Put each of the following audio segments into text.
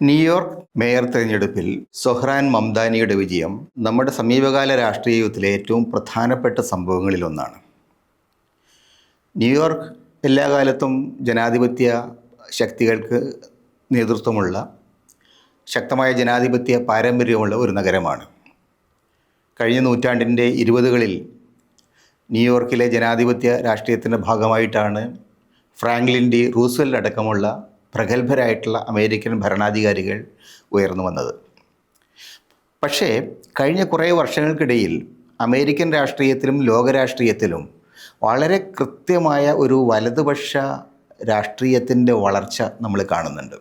New York mayor തെരഞ്ഞെടുപ്പിൽ സൊഹ്റാൻ മംദാനിയുടെ വിജയം നമ്മുടെ സമീപകാല രാഷ്ട്രീയത്തിലെ ഏറ്റവും പ്രധാനപ്പെട്ട സംഭവങ്ങളിലൊന്നാണ്. ന്യൂയോർക്ക് എല്ലാ കാലത്തും ജനാധിപത്യ ശക്തികൾക്ക് നേതൃത്വമുള്ള ശക്തമായ ജനാധിപത്യ പാരമ്പര്യമുള്ള ഒരു നഗരമാണ്. കഴിഞ്ഞ നൂറ്റാണ്ടിന്റെ ഇരുപതുകളിൽ ന്യൂയോർക്കിലെ ജനാധിപത്യ രാഷ്ട്രീയത്തിന്റെ ഭാഗമായിട്ടാണ് ഫ്രാങ്ക്ലിൻ ഡി റൂസ്വെൽറ്റ് അടക്കമുള്ള പ്രഗത്ഭരായിട്ടുള്ള അമേരിക്കൻ ഭരണാധികാരികൾ ഉയർന്നു വന്നത്. പക്ഷേ കഴിഞ്ഞ കുറേ വർഷങ്ങൾക്കിടയിൽ അമേരിക്കൻ രാഷ്ട്രീയത്തിലും ലോകരാഷ്ട്രീയത്തിലും വളരെ കൃത്യമായ ഒരു വലതുപക്ഷ രാഷ്ട്രീയത്തിന്റെ വളർച്ച നമ്മൾ കാണുന്നുണ്ട്.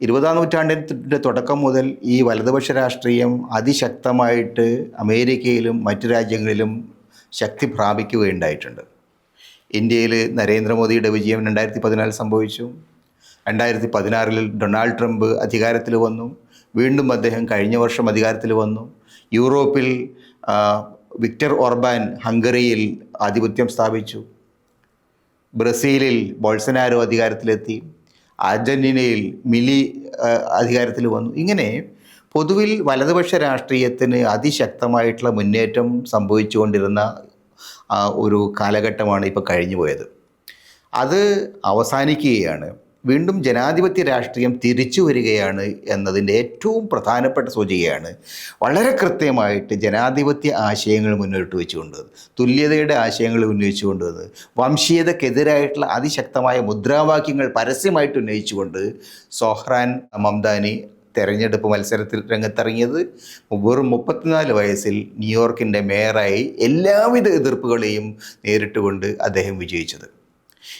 ഇരുപതാം നൂറ്റാണ്ടിന്റെ തുടക്കം മുതൽ ഈ വലതുപക്ഷ രാഷ്ട്രീയം അതിശക്തമായിട്ട് അമേരിക്കയിലും മറ്റു രാജ്യങ്ങളിലും ശക്തി പ്രാപിക്കുകയുണ്ടായിട്ടുണ്ട്. ഇന്ത്യയിൽ നരേന്ദ്രമോദിയുടെ വിജയം രണ്ടായിരത്തി പതിനാലിൽ സംഭവിച്ചു. രണ്ടായിരത്തി പതിനാറിൽ ഡൊണാൾഡ് ട്രംപ് അധികാരത്തിൽ വന്നു. വീണ്ടും അദ്ദേഹം കഴിഞ്ഞ വർഷം അധികാരത്തിൽ വന്നു. യൂറോപ്പിൽ വിക്ടർ ഓർബാൻ ഹംഗറിയിൽ ആധിപത്യം സ്ഥാപിച്ചു. ബ്രസീലിൽ ബോൾസനാരോ അധികാരത്തിലെത്തി. അർജന്റീനയിൽ മിലി അധികാരത്തിൽ വന്നു. ഇങ്ങനെ പൊതുവിൽ വലതുപക്ഷ രാഷ്ട്രീയത്തിന് അതിശക്തമായിട്ടുള്ള മുന്നേറ്റം സംഭവിച്ചുകൊണ്ടിരുന്ന ആ, ഒരു കാലഘട്ടമാണ് ഇപ്പോൾ കഴിഞ്ഞു പോയത്. അത് അവസാനിക്കുകയാണ്. വീണ്ടും ജനാധിപത്യ രാഷ്ട്രീയം തിരിച്ചു വരികയാണ് എന്നതിന്റെ ഏറ്റവും പ്രധാനപ്പെട്ട സൂചികയാണ് വളരെ കൃത്യമായിട്ട് ജനാധിപത്യ ആശയങ്ങൾ മുന്നോട്ട് വെച്ചുകൊണ്ട് തുല്യതയുടെ ആശയങ്ങൾ ഉന്നയിച്ചുകൊണ്ട് വംശീയതക്കെതിരായിട്ടുള്ള അതിശക്തമായ മുദ്രാവാക്യങ്ങൾ പരസ്യമായിട്ട് ഉന്നയിച്ചുകൊണ്ട് സോഹ്റാൻ മംദാനി തെരഞ്ഞെടുപ്പ് മത്സരത്തിൽ രംഗത്തിറങ്ങിയത് വെറും മുപ്പത്തിനാല് വയസ്സിൽ ന്യൂയോർക്കിന്റെ മേയറായി എല്ലാവിധ എതിർപ്പുകളെയും നേരിട്ടുകൊണ്ട് അദ്ദേഹം വിജയിച്ചത്.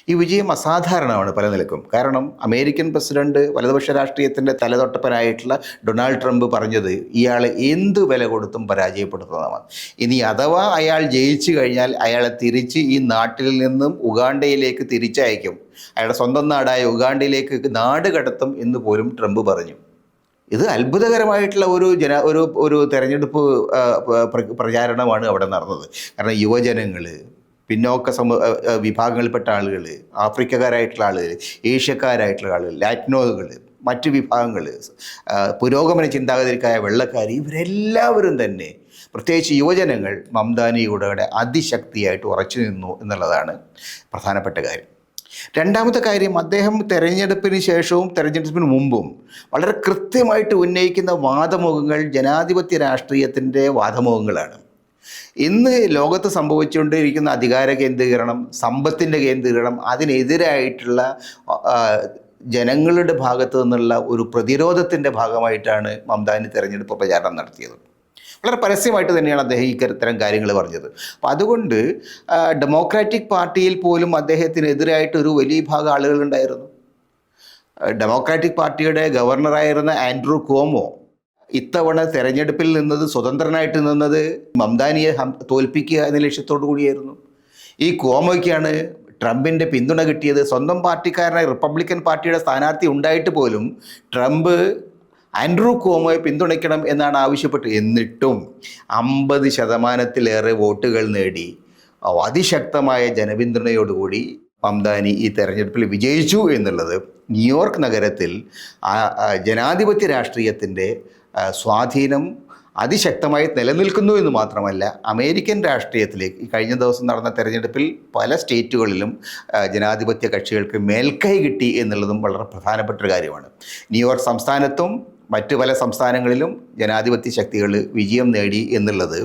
ഈ വിജയം അസാധാരണമാണ് പല നിലക്കും കാരണം അമേരിക്കൻ പ്രസിഡന്റ് വലതുപക്ഷ രാഷ്ട്രീയത്തിന്റെ തലതൊട്ടപ്പനായിട്ടുള്ള ഡൊണാൾഡ് ട്രംപ് പറഞ്ഞത് ഇയാളെ എന്ത് വില കൊടുത്തും പരാജയപ്പെടുത്തുന്നതാണ്. ഇനി അഥവാ അയാൾ ജയിച്ചു കഴിഞ്ഞാൽ അയാളെ തിരിച്ച് ഈ നാട്ടിൽ നിന്നും ഉഗാണ്ടയിലേക്ക് തിരിച്ചയക്കും. അയാളുടെ സ്വന്തം നാടായ ഉഗാണ്ടയിലേക്ക് നാട് കടത്തും എന്ന് പോലും ട്രംപ് പറഞ്ഞു. ഇത് അത്ഭുതകരമായിട്ടുള്ള ഒരു ജന ഒരു ഒരു തെരഞ്ഞെടുപ്പ് പ്രചാരണമാണ് അവിടെ നടന്നത്. കാരണം യുവജനങ്ങൾ പിന്നോക്ക സമ വിഭാഗങ്ങളിൽപ്പെട്ട ആളുകൾ ആഫ്രിക്കക്കാരായിട്ടുള്ള ആളുകൾ ഏഷ്യക്കാരായിട്ടുള്ള ആളുകൾ ലാറ്റിനോകൾ മറ്റ് വിഭാഗങ്ങൾ പുരോഗമന ചിന്താഗതിക്കായ വെള്ളക്കാർ ഇവരെല്ലാവരും തന്നെ പ്രത്യേകിച്ച് യുവജനങ്ങൾ മംദാനിയുടെ അതിശക്തിയായിട്ട് ഉറച്ചു നിന്നു എന്നുള്ളതാണ് പ്രധാനപ്പെട്ട കാര്യം. രണ്ടാമത്തെ കാര്യം അദ്ദേഹം തെരഞ്ഞെടുപ്പിന് ശേഷവും തെരഞ്ഞെടുപ്പിന് മുമ്പും വളരെ കൃത്യമായിട്ട് ഉന്നയിക്കുന്ന വാദമുഖങ്ങൾ ജനാധിപത്യ രാഷ്ട്രീയത്തിന്റെ വാദമുഖങ്ങളാണ്. ഇന്ന് ലോകത്ത് സംഭവിച്ചുകൊണ്ടിരിക്കുന്ന അധികാര കേന്ദ്രീകരണം സമ്പത്തിന്റെ കേന്ദ്രീകരണം അതിനെതിരായിട്ടുള്ള ജനങ്ങളുടെ ഭാഗത്തു നിന്നുള്ള ഒരു പ്രതിരോധത്തിന്റെ ഭാഗമായിട്ടാണ് മംദാനി തെരഞ്ഞെടുപ്പ് പ്രചാരണം നടത്തിയത്. വളരെ പരസ്യമായിട്ട് തന്നെയാണ് അദ്ദേഹം ഈ ഇത്തരം കാര്യങ്ങൾ പറഞ്ഞത്. അപ്പം അതുകൊണ്ട് ഡെമോക്രാറ്റിക് പാർട്ടിയിൽ പോലും അദ്ദേഹത്തിനെതിരായിട്ട് ഒരു വലിയ ഭാഗം ആളുകളുണ്ടായിരുന്നു ഡെമോക്രാറ്റിക് പാർട്ടിയുടെ ഗവർണറായിരുന്ന ആൻഡ്രൂ കോമോ ഇത്തവണ തെരഞ്ഞെടുപ്പിൽ നിന്നത് സ്വതന്ത്രനായിട്ട് നിന്നത് മംദാനിയെ തോൽപ്പിക്കുക എന്ന ലക്ഷ്യത്തോടു കൂടിയായിരുന്നു. ഈ കോമോയ്ക്കാണ് ട്രംപിന്റെ പിന്തുണ കിട്ടിയത്. സ്വന്തം പാർട്ടിക്കാരനായ റിപ്പബ്ലിക്കൻ പാർട്ടിയുടെ സ്ഥാനാർത്ഥി ഉണ്ടായിട്ട് പോലും ട്രംപ് ആൻഡ്രൂ കോമോയെ പിന്തുണയ്ക്കണം എന്നാണ് ആവശ്യപ്പെട്ടത് എന്നിട്ടും അമ്പത് ശതമാനത്തിലേറെ വോട്ടുകൾ നേടി. അതിശക്തമായ ജനപിന്തുണയോടുകൂടി പംദാനി ഈ തെരഞ്ഞെടുപ്പിൽ വിജയിച്ചു എന്നുള്ളത് ന്യൂയോർക്ക് നഗരത്തിൽ ജനാധിപത്യ രാഷ്ട്രീയത്തിന്റെ സ്വാധീനം അതിശക്തമായി നിലനിൽക്കുന്നു എന്ന് മാത്രമല്ല അമേരിക്കൻ രാഷ്ട്രീയത്തിലേക്ക് കഴിഞ്ഞ ദിവസം നടന്ന തെരഞ്ഞെടുപ്പിൽ പല സ്റ്റേറ്റുകളിലും ജനാധിപത്യ കക്ഷികൾക്ക് മേൽക്കൈ കിട്ടി എന്നുള്ളതും വളരെ പ്രധാനപ്പെട്ട ഒരു കാര്യമാണ്. ന്യൂയോർക്ക് സംസ്ഥാനത്തും മറ്റു പല സംസ്ഥാനങ്ങളിലും ജനാധിപത്യ ശക്തികൾ വിജയം നേടി എന്നുള്ളത്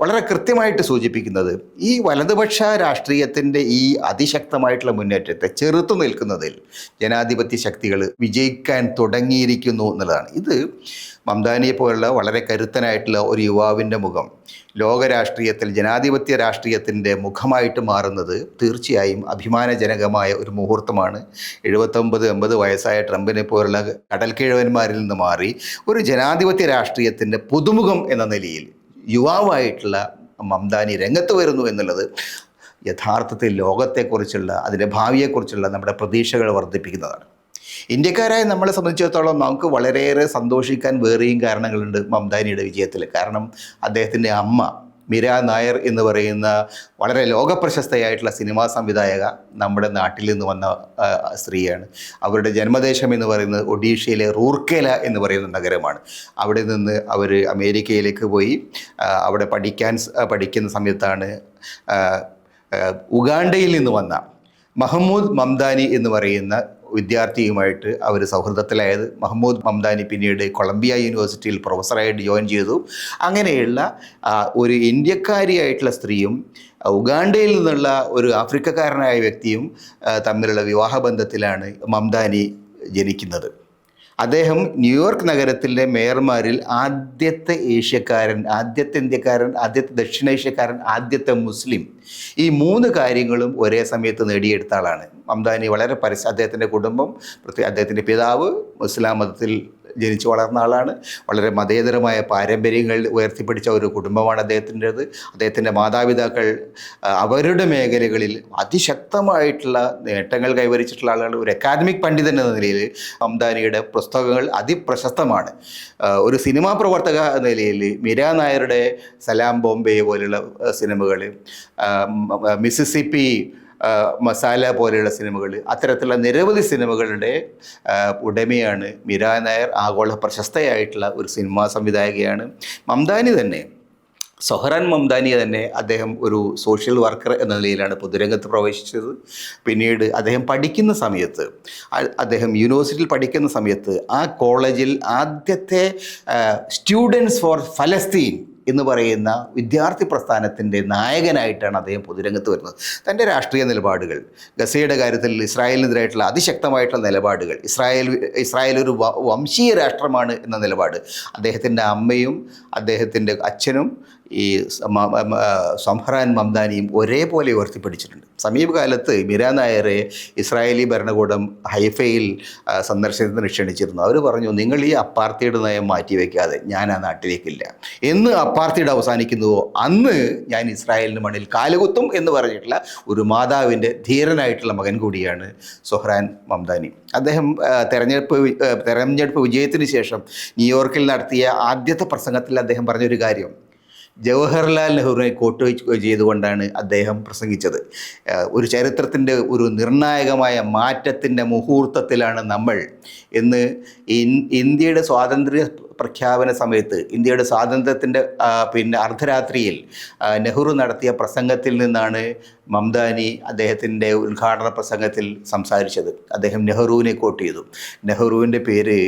വളരെ കൃത്യമായിട്ട് സൂചിപ്പിക്കുന്നത് ഈ വലതുപക്ഷ രാഷ്ട്രീയത്തിന്റെ ഈ അതിശക്തമായിട്ടുള്ള മുന്നേറ്റത്തെ ചെറുത്തു നിൽക്കുന്നതിൽ ജനാധിപത്യ ശക്തികൾ വിജയിക്കാൻ തുടങ്ങിയിരിക്കുന്നു എന്നുള്ളതാണ്. ഇത് മംദാനിയെ പോലുള്ള വളരെ കരുത്തനായിട്ടുള്ള ഒരു യുവാവിന്റെ മുഖം ലോക രാഷ്ട്രീയത്തിൽ ജനാധിപത്യ രാഷ്ട്രീയത്തിന്റെ മുഖമായിട്ട് മാറുന്നത് തീർച്ചയായും അഭിമാനജനകമായ ഒരു മുഹൂർത്തമാണ്. എഴുപത്തൊമ്പത് എൺപത് വയസ്സായ ട്രംപിനെ പോലുള്ള കടൽക്കിഴവന്മാരിൽ നിന്ന് മാറി ഒരു ജനാധിപത്യ രാഷ്ട്രീയത്തിന്റെ പുതുമുഖം എന്ന നിലയിൽ യുവാവായിട്ടുള്ള മംദാനി രംഗത്ത് വരുന്നു എന്നുള്ളത് യഥാർത്ഥത്തിൽ ലോകത്തെക്കുറിച്ചുള്ള അതിന്റെ ഭാവിയെക്കുറിച്ചുള്ള നമ്മുടെ പ്രതീക്ഷകൾ വർദ്ധിപ്പിക്കുന്നതാണ്. ഇന്ത്യക്കാരായ നമ്മളെ സംബന്ധിച്ചിടത്തോളം നമുക്ക് വളരെയേറെ സന്തോഷിക്കാൻ വേറെയും കാരണങ്ങളുണ്ട് മംദാനിയുടെ വിജയത്തിൽ. കാരണം അദ്ദേഹത്തിന്റെ അമ്മ മീര നായർ എന്ന് പറയുന്ന വളരെ ലോകപ്രശസ്തയായിട്ടുള്ള സിനിമാ സംവിധായക നമ്മുടെ നാട്ടിൽ നിന്ന് വന്ന സ്ത്രീയാണ്. അവരുടെ ജന്മദേശം എന്ന് പറയുന്നത് ഒഡീഷയിലെ റൂർക്കേല എന്ന് പറയുന്ന നഗരമാണ്. അവിടെ നിന്ന് അവർ അമേരിക്കയിലേക്ക് പോയി അവിടെ പഠിക്കാൻ പഠിക്കുന്ന സമയത്താണ് ഉഗാണ്ടയിൽ നിന്ന് വന്ന മഹമ്മൂദ് മംദാനി എന്ന് പറയുന്ന വിദ്യാർത്ഥിയുമായിട്ട് അവർ സൗഹൃദത്തിലായത്. മഹമ്മൂദ് മംദാനി പിന്നീട് കൊളംബിയ യൂണിവേഴ്സിറ്റിയിൽ പ്രൊഫസറായിട്ട് ജോയിൻ ചെയ്തു. അങ്ങനെയുള്ള ഒരു ഇന്ത്യക്കാരിയായിട്ടുള്ള സ്ത്രീയും ഉഗാണ്ടയിൽ നിന്നുള്ള ഒരു ആഫ്രിക്കക്കാരനായ വ്യക്തിയും തമ്മിലുള്ള വിവാഹബന്ധത്തിലാണ് മംദാനി ജനിക്കുന്നത്. അദ്ദേഹം ന്യൂയോർക്ക് നഗരത്തിലെ മേയർമാരിൽ ആദ്യത്തെ ഏഷ്യക്കാരൻ ആദ്യത്തെ ഇന്ത്യക്കാരൻ ആദ്യത്തെ ദക്ഷിണേഷ്യക്കാരൻ ആദ്യത്തെ മുസ്ലിം. ഈ മൂന്ന് കാര്യങ്ങളും ഒരേ സമയത്ത് നേടിയെടുത്ത ആളാണ്. മംദാനി വളരെ പരസ്യ അദ്ദേഹത്തിന്റെ കുടുംബം പ്രത്യേക അദ്ദേഹത്തിന്റെ പിതാവ് മുസ്ലാം മതത്തിൽ ജനിച്ചു വളർന്ന ആളാണ്. വളരെ മതേതരമായ പാരമ്പര്യങ്ങൾ ഉയർത്തിപ്പിടിച്ച ഒരു കുടുംബമാണ് അദ്ദേഹത്തിന്റെത്. അദ്ദേഹത്തിന്റെ മാതാപിതാക്കൾ അവരുടെ മേഖലകളിൽ അതിശക്തമായിട്ടുള്ള നേട്ടങ്ങൾ കൈവരിച്ചിട്ടുള്ള ആളാണ് ഒരു അക്കാദമിക് പണ്ഡിതൻ എന്ന നിലയിൽ അംദാനിയുടെ പുസ്തകങ്ങൾ അതിപ്രശസ്തമാണ്. ഒരു സിനിമാ പ്രവർത്തക എന്ന നിലയിൽ മീര നായരുടെ സലാം ബോംബെ പോലുള്ള സിനിമകൾ മിസിസിപ്പി മസാല പോലെയുള്ള സിനിമകൾ അത്തരത്തിലുള്ള നിരവധി സിനിമകളുടെ ഉടമയാണ് മീര നായർ ആഗോള പ്രശസ്തയായിട്ടുള്ള ഒരു സിനിമാ സംവിധായകയാണ്. മംദാനി തന്നെ സൊഹറാൻ മംദാനി തന്നെ അദ്ദേഹം ഒരു സോഷ്യൽ വർക്കർ എന്ന നിലയിലാണ് പൊതുരംഗത്ത് പ്രവേശിച്ചത്. പിന്നീട് അദ്ദേഹം പഠിക്കുന്ന സമയത്ത് അദ്ദേഹം യൂണിവേഴ്സിറ്റിയിൽ പഠിക്കുന്ന സമയത്ത് ആ കോളേജിൽ ആദ്യത്തെ സ്റ്റുഡൻസ് ഫോർ ഫലസ്തീൻ എന്ന് പറയുന്ന വിദ്യാർത്ഥി പ്രസ്ഥാനത്തിന്റെ നായകനായിട്ടാണ് അദ്ദേഹം പൊതുരംഗത്ത് വരുന്നത്. തന്റെ രാഷ്ട്രീയ നിലപാടുകൾ ഗസയുടെ കാര്യത്തിൽ ഇസ്രായേലിനെതിരായിട്ടുള്ള അതിശക്തമായിട്ടുള്ള നിലപാടുകൾ ഇസ്രായേൽ ഇസ്രായേൽ ഒരു വംശീയ രാഷ്ട്രമാണ് എന്ന നിലപാട് അദ്ദേഹത്തിന്റെ അമ്മയും അദ്ദേഹത്തിന്റെ അച്ഛനും ഈ ആ, സംഹറാൻ മംദാനിയും ഒരേപോലെ ഉയർത്തിപ്പിടിച്ചിട്ടുണ്ട്. സമീപകാലത്ത് മിര നായരെ ഇസ്രായേലി ഭരണകൂടം ഹൈഫയിൽ ആ, സന്ദർശനത്തിന് ക്ഷണിച്ചിരുന്നു. അവർ പറഞ്ഞു നിങ്ങൾ ഈ അപ്പാർത്തിയുടെ നയം മാറ്റിവെക്കാതെ ഞാൻ ആ നാട്ടിലേക്കില്ല. എന്ന് അപ്പാർത്തിയുടെ അവസാനിക്കുന്നുവോ? അന്ന് ഞാൻ ഇസ്രായേലിന് മണ്ണിൽ കാലുകുത്തും എന്ന് പറഞ്ഞിട്ടുള്ള ഒരു മാതാവിന്റെ ധീരനായിട്ടുള്ള മകൻ കൂടിയാണ് സൊഹ്റാൻ മംദാനി. അദ്ദേഹം തെരഞ്ഞെടുപ്പ് തെരഞ്ഞെടുപ്പ് വിജയത്തിന് ശേഷം ന്യൂയോർക്കിൽ നടത്തിയ ആദ്യത്തെ പ്രസംഗത്തിൽ അദ്ദേഹം പറഞ്ഞൊരു കാര്യം. ജവഹർലാൽ നെഹ്റുവിനെ കോട്ട് ചെയ്തുകൊണ്ടാണ് അദ്ദേഹം പ്രസംഗിച്ചത്. ഒരു ചരിത്രത്തിന്റെ ഒരു നിർണായകമായ മാറ്റത്തിന്റെ മുഹൂർത്തത്തിലാണ് നമ്മൾ എന്ന് ഇന്ത്യയുടെ സ്വാതന്ത്ര്യ പ്രഖ്യാപന സമയത്ത് ഇന്ത്യയുടെ സ്വാതന്ത്ര്യത്തിന്റെ പിന്നെ അർദ്ധരാത്രിയിൽ നെഹ്റു നടത്തിയ പ്രസംഗത്തിൽ നിന്നാണ് മംദാനി അദ്ദേഹത്തിന്റെ ഉദ്ഘാടന പ്രസംഗത്തിൽ സംസാരിച്ചത്. അദ്ദേഹം നെഹ്റുവിനെ കോട്ട് ചെയ്തു. നെഹ്റുവിന്റെ പേര്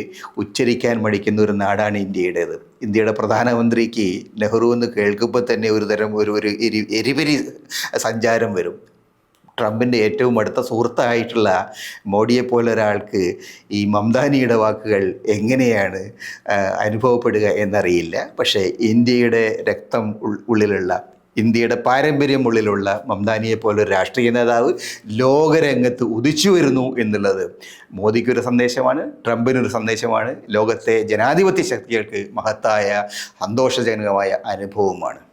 ഉച്ചരിക്കാൻ മടിക്കുന്ന ഒരു നാടാണ് ഇന്ത്യയുടേത്. ഇന്ത്യയുടെ പ്രധാനമന്ത്രിക്ക് നെഹ്റു എന്ന് കേൾക്കുമ്പോൾ തന്നെ ഒരു തരം ഒരു ഒരു എരി എരിപരി സഞ്ചാരം വരും. ട്രംപിന്റെ ഏറ്റവും അടുത്ത സുഹൃത്തായിട്ടുള്ള മോഡിയെപ്പോലെ ഒരാൾക്ക് ഈ മംദാനിയുടെ വാക്കുകൾ എങ്ങനെയാണ് അനുഭവപ്പെടുക എന്നറിയില്ല. പക്ഷേ ഇന്ത്യയുടെ രക്തം ഉള്ളിലുള്ള ഇന്ത്യയുടെ പാരമ്പര്യം ഉള്ളിലുള്ള മംദാനിയെ പോലെ ഒരു രാഷ്ട്രീയ നേതാവ് ലോകരംഗത്ത് ഉദിച്ചു വരുന്നു എന്നുള്ളത് മോദിക്കൊരു സന്ദേശമാണ് ട്രംപിനൊരു സന്ദേശമാണ് ലോകത്തെ ജനാധിപത്യ ശക്തികൾക്ക് മഹത്തായ സന്തോഷജനകമായ അനുഭവമാണ്.